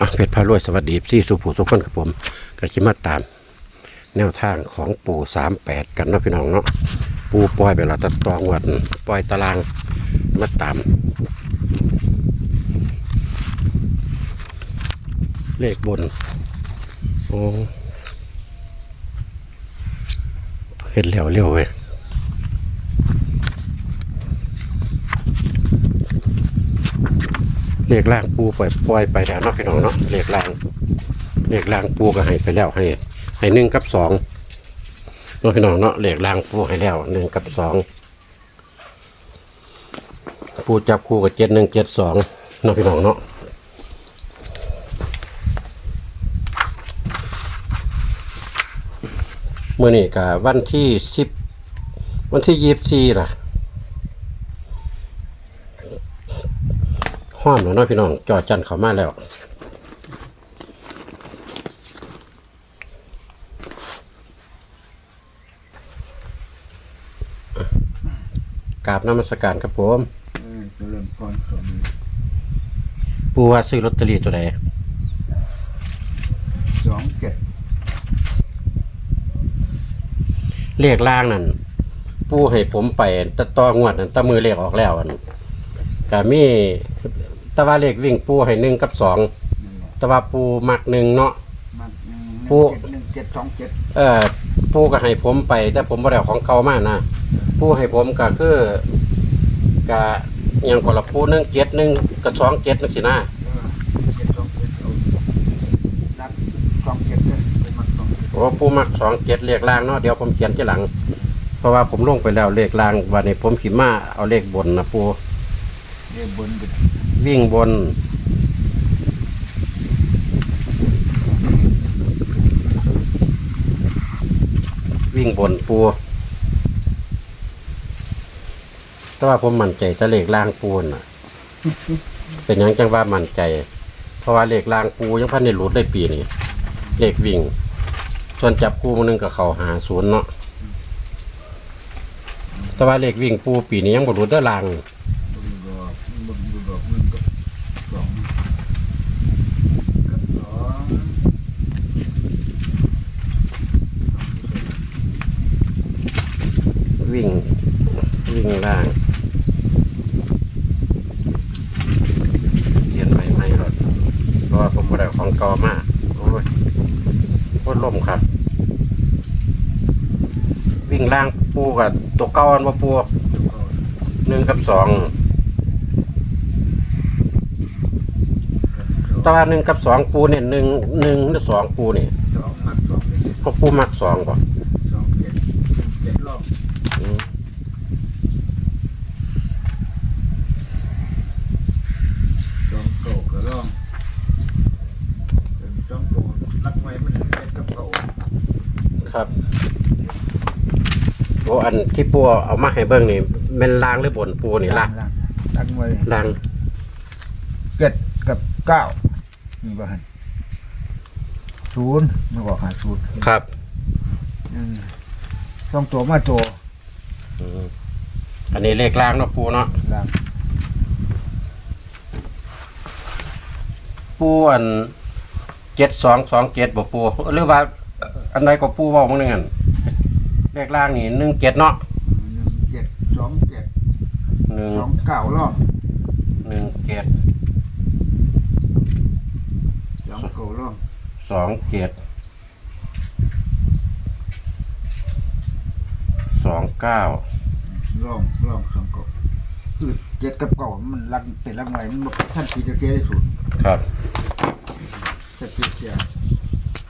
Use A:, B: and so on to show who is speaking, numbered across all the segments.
A: อะเพชรพารวยสวัสดีที่สุภูสุขคนกับผมก็คิมาตาม แนวทางของปู่สามแปดกันเนาะพี่น้องเนาะปู่ปล่อยไปและตัดตองวัดปล่อยตารางมาตาม เลขบนโอ้เห็นแล้วเร็วเว้ย เลขล่างปูปล่อยปล่อยไปแล้วเนาะพี่น้องเนาะเลขล่างเลขล่างปูก็ให้ไปแล้วให้ให้หนึ่งกับสองเนาะพี่น้องเนาะเลขล่างปูให้แล้วหนึ่งกับสองปูจับคู่กับเจ็ดหนึ่งเจ็ดสองเนาะพี่น้องเนาะเมื่อนี้กับวันที่สิบวันที่ยี่สิบสี่ล่ะ ห้อมแล้วเนาะพี่น้องจอจันเขามาแล้วกราบน้ำมศการครับผม
B: เออเจริญพรตัวนี้
A: ปูว่าซื้อลอตเตอรี่ตัวใด
B: สองเจ็ด
A: เลขล่างนั่นปูให้ผมไปตะตองวดนั่นตะมือเลขออกแล้วอันก็มี แตะว่าเลขวิ่งปูให้หนึ่งกับสอง
B: นั่นแหละ
A: แตะว่าปูมักหนึ่งเนาะ
B: มันหนึ่ง
A: ปุ๊
B: หนึ่งเจ็ดสองเจ็ด
A: เออปูก็ให้ผมไป แต่ผมบ่ได้เอาของเก่ามานะปูให้ผมก็คือกะอหยังก็ละปูหนึ่งเจ็ดหนึ่งกับสองเจ็ดนักสินะ
B: เออเจ็ดสองเจ็ดเอานับสองเจ็ดเลยไปมันสองเจ็ด
A: โอ้ปูมักสองเจ็ดเลขล่างเนาะเดี๋ยวผมเขียนที่หลัง เพราะว่าผมลงไปแล้วเลขล่างวันนี้ผมขีมาเอาเลขบนนะปู
B: เรียบนกัน
A: วิ่งบน วิ่งบนปูแต่ว่าผมมั่นใจแต่เลขล่างปูน่ะ เป็นหยังจังว่ามั่นใจ เพราะว่าเลขล่างปูยังพันในรูดได้ปีนี้เลขวิ่ง ส่วนจับคู่มันนึงกับเขาหาศูนย์เนาะแต่ว่าเลขวิ่งปูปีนี้ยังบรุดได้ลาง
B: บริดอกบริดอกหนึ่งกับสองกับสอง
A: วิ่ง วิ่งล่างเขียนใหม่ใหม่รถเพราะว่าผมบ่ได้ของเก่ามาโอ้ยโคตรล่มครับ วิ่งล่าง ปูกับตัวเก้าอันว่าปู
B: แล้วก็
A: หนึ่งกับสอง
B: กับสอง
A: แต่ว่าหนึ่งกับสองปูเนี่ยหนึ่งหนึ่งหรือสองปูเนี่ย
B: สองมัดสองเลย
A: เพราะปูมักสองป่ะ
B: สองเจ็ดเจ็ดรอบสองโตกระรองเป็นสองโตรักไว้มันเป็นกับเก่า
A: ครับ โอ้อันที่ปูเอามาให้เบิ้งนี่เป็นล่างหรือบนปูนี่ล่าง
B: รักไว้
A: ล่าง
B: เจ็ดกับเก้านี่บ้านศูนย์มันก็หาศูนย์
A: ครับ
B: อืมต้องตัวมาตัว
A: อืมอันนี้เลขล่างเนาะปูเนาะ
B: ล่าง
A: ปูอันเจ็ดสองสองเจ็ดบ่ปูหรือว่าอันใดก็ปูเว่ามึงนึงอัน เลขล่างนี่หนึ่งเจ็ดเนาะ
B: หนึ่งเจ็ดสองเจ็ด
A: หนึ่ง
B: สองเก้ารอบ
A: หนึ่งเจ็ด
B: สองเก้ารอบ
A: สองเจ็ดสองเก้าร
B: อบรอบสองเก้าคือเจ็ดกับเก้ามันรักเป็นรักไว้มันบ่ท่านคิดจะเกได้สุด
A: ครับ
B: จะคิดเชีย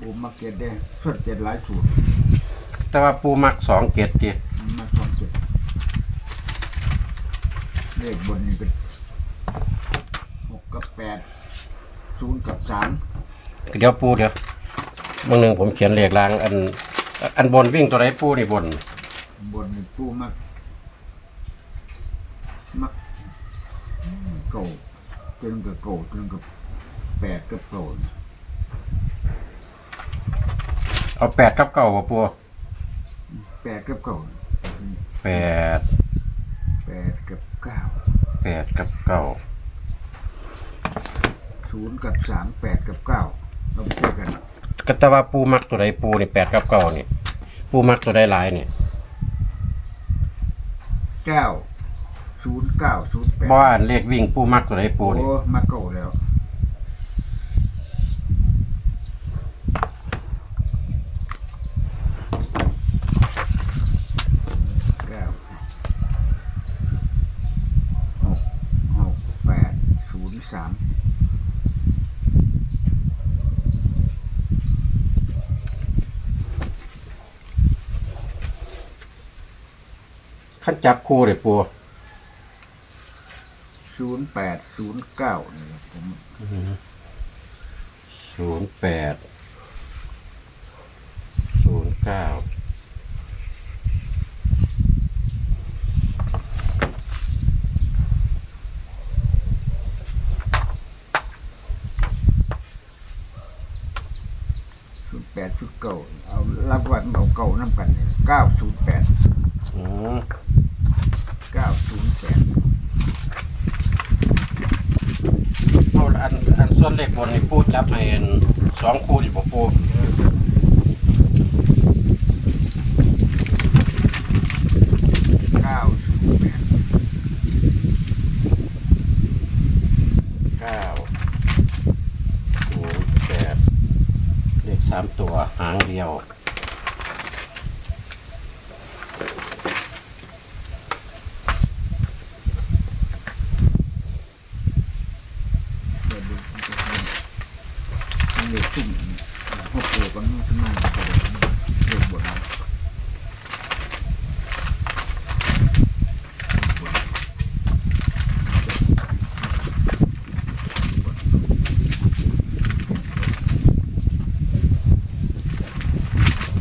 B: บูมมาเก็ตได้ส่วนเจ็ดหลายสูตร
A: แต่ว่าปูมักสองเจ็ดจี
B: มันมาสองเจ็ดเลขบนนี่เป็นหกกับแปดศูนย์กับสาม
A: เดี๋ยวปูเดี๋ยวบางหนึ่งผมเขียนเลขล่างอัน อันบนวิ่งตัวไหนปูนี่บน
B: บนนี่ปูมัก มักเก่าจนกับเก่าจนกับแปดกับเก่า
A: เอาแปดกับเก้าบ่ปู
B: แปดกับเก่า
A: แปด
B: แปดกับเก้า
A: แปดกับเก้า
B: ศูนย์กับสามแปดกับเก้าเราไปช่วยกัน
A: ก็แต่ว่าปูมักตัวใดปูนี่แปดกับเก้านี่ปูมักตัวใดหลายนี่
B: เก้าศูนย์เก้าศูนย์แปด
A: บ่ว่าเลขวิ่งปูมักตัวใดปูนี่
B: โอ้มาเก่าแล้วเก้าหกหกแปดศูนย์สาม
A: ขั้น จับคู่เลยปู
B: ศูนย์แปดศูนย์เก้านี่ครับผม
A: ศูนย์แปดศูนย์เก้า
B: ศูนย์แปดศูนย์เก้าเอารับวันเอาเก่าน้ำกันเนี่ยเก้าศูนย์แปด
A: อืม
B: เก้าศูนย์แปด
A: เอาอันอันส่วน เลขบนนี่ปูจับให้อันสองคู่ดิบ่ปู
B: เก้าศูนย์แปด
A: เก้าศูนย์แปดเลขสามตัวหางเดียว
B: เปิดดูมันจะเป็นมันเหลือตุ่มพวกโอ้บางขึ้นมาก็ได้เรื่องบทนะ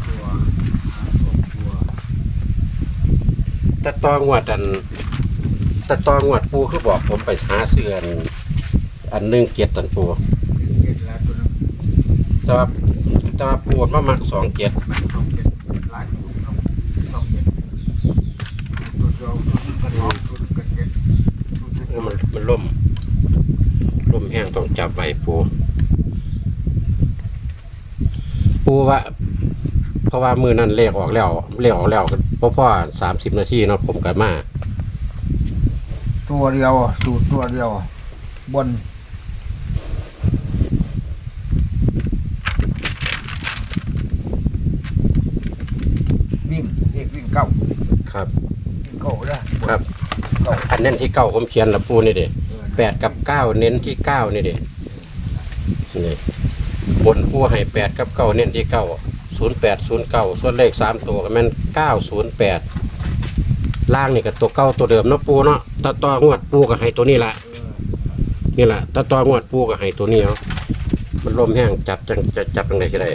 B: ตัวตัว
A: แตองวดอันแต่ตองวดปูคือบอกผมไปหาเสื้ออันอันหนึ่งเกียรตันปู
B: เก็ดแล้วตัวนึง
A: แต่ว่าแต่ว่าปูมามักสองเกียร
B: มันต้องเก็ดหลายตัวต้องต้องเก็ดตัวเดียวตัวนึงก็สองตัวนึงก็เก็ดตัวนึง
A: เออมันมันล่มล่มแห้งต้องจับไว้ปูปูว่า เพราะว่ามือนั้นเลขออกแล้วเลขออกแล้วก็พ่อพ่อสามสิบนาทีเนาะผมกันมา
B: ตัวเดียวสูตรตัวเดียว บนวิ่งเอกวิ่งเก้า
A: ครับ
B: วิ่งเก้าแล้ว
A: ครับ
B: เก้า
A: อันเน้นที่เก้าผมเขียนละปูนี่เด้แปดกับเก้าเน้นที่เก้านี่เด้นี่บนปูให้แปดกับเก้าเน้นที่เก้า ศูนย์แปดศูนย์เก้าส่วนเลขสามตัวก็แม่นเก้าศูนย์แปดล่างนี่ก็ตัวเก้าตัวเดิมเนาะปูเนาะตาต่องวดปูก็ให้ตัวนี้ละ
B: เออ
A: นี่แหละตาต่องวดปูก็ให้ตัวนี้เอามันลมแห้งจับจังจะจับจังไดก็ได้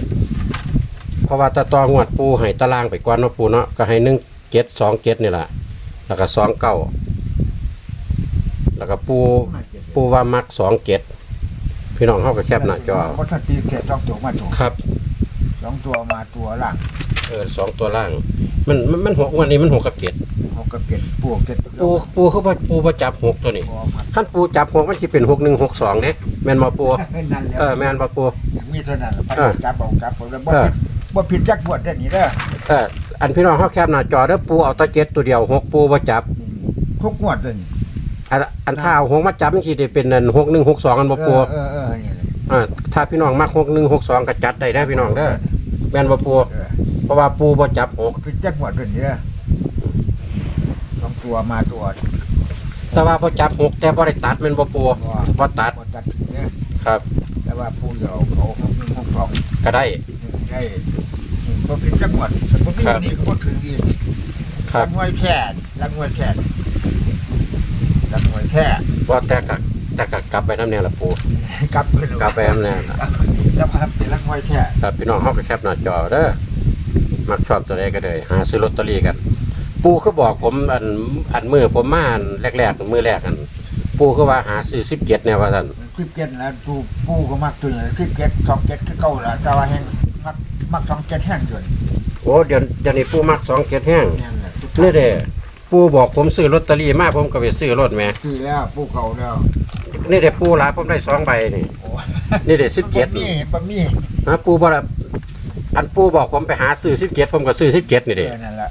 A: เพราะว่าตาต่องวดปูให้ตารางไปก่อนเนาะปูเนาะก็ให้หนึ่งเจ็ดสองเจ็ดนี่แหละแล้วก็สองเก้าแล้วก็ปูปูว่ามักสองเจ็ดพี่น้องเข้ากับแคบหน้าจอ
B: เพราะถ้าตีเสร็จสองตัวมาถูก
A: ครับ
B: ส องตัวมาตัวล่าง
A: เออสองตัวล่าง มันมันมันหกวันนี้มันหกกับเจ็ด
B: เขาก็เก็ดปวกเก็ด
A: ปูปูเขาว่าปูประจับหกตัวนี้
B: พอมา
A: ขั้นปูจับหกมันจะเป็นหกหนึ่งหกสองเนี่ยแมนมาปู
B: นั่นแล้ว
A: เออแมนมาปู
B: มีเท่านั้นไป
A: เออ
B: จับเอาจับเอาแล้วบ่
A: เออ
B: ผิดบ่ผิดจักบวดได้อนี่เด้อ
A: เอออันพี่น้องเข้าแคบหน้าจอแล้วปูเอาตะเก็ดตัวเดียวหกปูประจับ
B: นี่ทุกงวดเลยนี่
A: อันอันถ้าเอาหกมาจับมันจะเป็นนั่นหกหนึ่งหกสองกันมาปู
B: เออเออเออนี่เลย
A: อ่าถ้าพี่น้องมักหกหนึ่งหกสองก็จัดได้ได้อพี่น้องเด้อ แมนมาปู
B: เออ
A: เพราะว่าปูประจับหก
B: ผิดจักบวดด้วยนี่เด้อสองตัวมาตัว
A: แต่ว่าพอจับหกแต่พอได้ตัดแมันบ่ปู
B: บ่
A: บ่ตัด
B: บ่ตัดเนี่ย
A: ครับ
B: แต่ว่าผู้เดียวเขาหกหนึ่งหกสอง
A: ก็ได้
B: ได้นี่บ่ผิดจักบวดแต่บ่มี
A: ครับ
B: นี่ก็บ่ถืออีก
A: ครับ
B: รักงวยแค่รักงวยแค่รักงวยแค่
A: ว่าแต่กะแต่กะกลับไปน้ำเนี่ยละปู
B: กลับไปเลย
A: กลับไปน้ำเนี่ยล่ะ
B: แล้วมาเป็นรักงวยแค่
A: ครับพี่น้องเฮาก็แคปหน้าจอเด้อมักชอบตัวใดก็เลยหาซื้อลอตเตอรี่กัน ปูเขาบอกผมอันอันมือผมมาอันแรกๆมือแรกอัน ปูเขาว่าหาซื้อ17เนี่ยว่าซั่น
B: คลิปเก็ตแล้วปูปูก็มักตัวนี้คลิปเก็ตสองเก็ตคือเก่าละแต่ว่าแห้งมักมักสองเก็ตแห้งจน
A: โอ้เดี๋ยวเดี๋ยวนี้ปูมัก2เก็ดแห้ง
B: นั่นแหละทุก
A: นี่เด้ปูบอกผมซื้อลอตเตอรี่มาผมก็ไปซื้อรถแหม
B: ซื้อแล้วปูเก่าแล้ว
A: นี่เด้ปูหลายผมได้สองใบนี่
B: โอ้
A: นี่เด็ดสิบเจ็ด
C: บะหมี่บะหมี่
A: ฮะปูบอกว่าอันปูบอกผมไปหาซื้อสิบเจ็ดผมก็ซื้อสิบเจ็ดนี่
C: เอ
A: เด็
C: อนั่นแหละ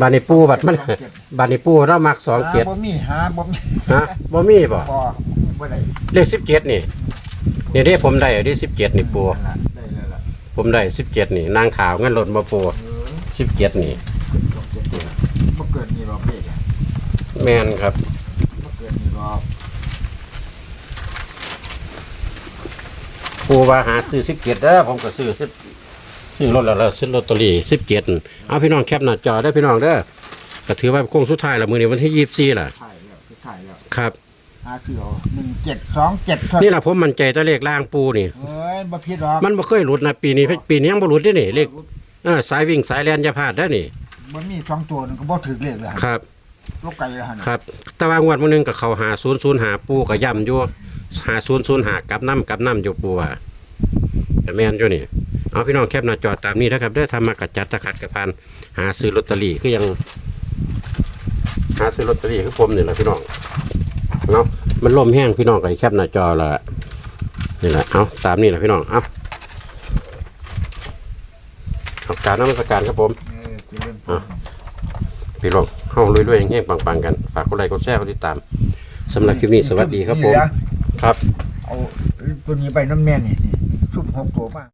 A: บานในปูบัดมันบานในปูเรามักสองเจ็ด
C: หาบะหมี่หาบะหมี่
A: ฮะบ่มีบ่
C: บ่บ่ได้
A: เลขสิบเจ็ดนี่นี่เด้ผมได้ได้สิบเจ็ดนี่ปู
B: นั่นล่ะได้แล้วล่ะ
A: ผมได้สิบเจ็ดนี่นางขาวเงินหล่นมาปู
B: เออ
A: สิบเจ็ดนี่
B: สองเจ็ดเจ็ดบ่เกิดนี่หรอกเลขอะ
A: แมนครับ
B: บ่เกิดนี่หรอก
A: ปูว่าหาซื้อสิบเจ็ดเด้อผมก็ซื้อสิซื้อรถแล้วแล้วซื้อลอตเตอรี่สิบเจ็ดเอาพี่น้องแคปหน้าจอได้อพี่น้องเด้อก็ถือว่าโค้งสุดท้ายละมือนี้วันที่ยี่สิบสี่ล่ะ
B: ถ่ายแล้วคือถ่ายแล้ว
A: ครับ
C: หาซื้อเอา1727เท่า
A: นี่แหละผมมั่นใจแตะเลขล่างปูนี่
C: เอ้ยบ่ผิดหรอก
A: มันบ่เคยหลุดนะปีนี้ปีนี้ยังบ่หลุดเด้อนี่เลขเออสายวิ่งสายแลนอย่าพลาดเด้อนี่
C: บะหมี่สองตัวนึงก็บ่ถึกเลขเลย
A: ครับ
C: ลูกไก่เลยหั่น
A: ครับ แต่ว่างวดมื้อนึงก็เข้าหา005หาปูก็ย่ำอยู่ หา005หากลับน้ำกลับน้ำอยู่ปูว่าแต่แม่นอยู่นี่ เอาพี่น้องแคปหน้าจอตามนี้นะครับเด้ทำมากระจัดตะขัดกระพันหาซื้อลอตเตอรี่คือยัง หาซื้อลอตเตอรี่คือผมนี่แหละพี่น้องเนาะมันล่มแห้งพี่น้องก็แคปหน้าจอละนี่แหละเอาตามนี้แหละพี่น้องเอาเอาการน้ำมัสการครับผม
B: อะ
A: พี่น้องเฮาลุยๆแห้งปังๆกัน ฝากกดไลค์กดแชร์กดติดตามสำหรับคลิปนี้สวัสดีครับผม ครับ
C: เอาตัวนี้ไปน้ำแน่นี่นี่ชุบหกตัวมา